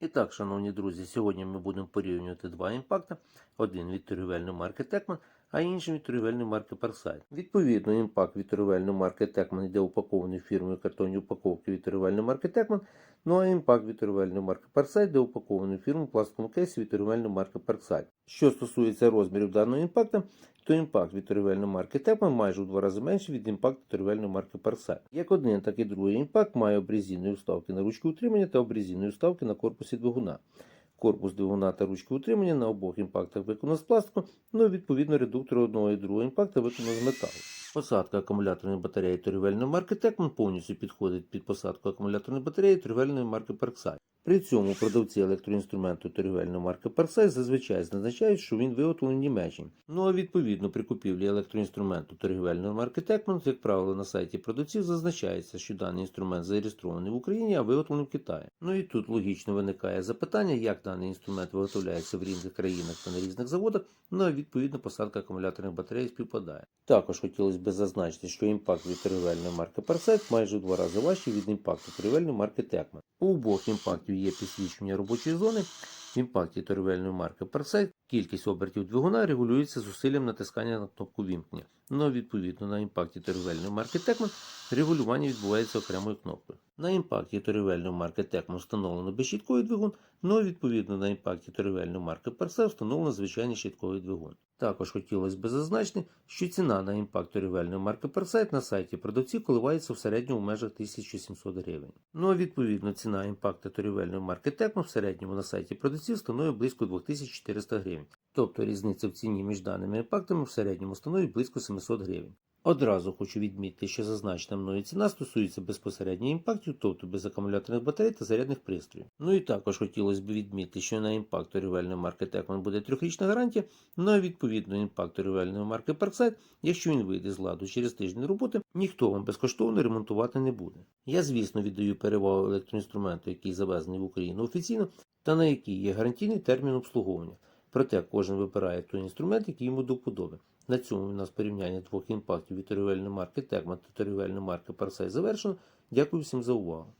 І так, шановні друзі, сьогодні ми будемо порівнювати два імпакти: Один від торгівельної марки Текман, а інший від марки Парсайт. Відповідно, імпакт від торгівельної марки Текман йде упакований фірмою картонні упаковки від марки Текман. Ну а імпакт від марки Парсайт йде упакований фірмою пластиковому кейсі від марки Парсайт. Що стосується розмірів даного імпакта, то імпакт від марки Текман майже в два рази менший від імпакту торгівельної марки Парсайт. Як один, так і другий імпакт має обрізінні уставки на ручку утримання та обрізінні уставки на корпусі двигуна. Корпус двигуна та ручки утримання на обох імпактах виконано з пластику, ну і відповідно редуктор одного і другого імпакта виконано з металу. Посадка акумуляторної батареї торгівельної марки Текман повністю підходить під посадку акумуляторної батареї торгівельної марки Parkside. При цьому продавці електроінструменту торгівельної марки Parkside зазвичай зазначають, що він виготовлений в Німеччині. Ну а відповідно при купівлі електроінструменту торгівельної марки Текман, як правило, на сайті продавців зазначається, що даний інструмент зареєстрований в Україні, а виготовлений в Китаї. Ну і тут логічно виникає запитання, як даний інструмент виготовляється в різних країнах та на різних заводах, ну а відповідно посадка акумуляторних батарей співпадає. Також хотілося б зазначити, що імпакт від торгівельної марки Parset майже в два рази важчий від імпакту торгівельної марки Текман. У обох імпактів є підсвічування робочої зони. В імпакті торгівельної марки Parset кількість обертів двигуна регулюється зусиллям натискання на кнопку вімкнення. Ну, відповідно, на імпакті торгівельної марки Tecman регулювання відбувається окремою кнопкою. На імпакті торгівельної марки Tecman встановлено безщітковий двигун, ну відповідно на імпакті торгівельної марки Parset встановлено звичайний щітковий двигун. Також хотілося б зазначити, що ціна на імпакт торгівельної марки Parset на сайті продавців коливається в середньому в межах 1700 гривень. Ну а відповідно ціна імпакта торгівельної марки Tecman в середньому на сайті продавців становить близько 2400 гривень. Тобто різниця в ціні між даними імпактами в середньому становить близько 700 гривень. Одразу хочу відмітити, що зазначена мною ціна стосується безпосередньо імпактів, тобто без акумуляторних батарей та зарядних пристроїв. Ну і також хотілося б відмітити, що на імпакт торгівельної марки Tecman буде трьохрічна гарантія, ну а відповідно імпакт торгівельної марки Parkside, якщо він вийде з ладу через тиждень роботи, ніхто вам безкоштовно ремонтувати не буде. Я, звісно, віддаю перевагу електроінструменту, який завезений в Україну офіційно, та на який є гарантійний термін обслуговування. Проте кожен вибирає той інструмент, який йому до вподоби. На цьому у нас порівняння двох імпактів від торгівельної марки Текман та торгівельної марки Парсай завершено. Дякую всім за увагу.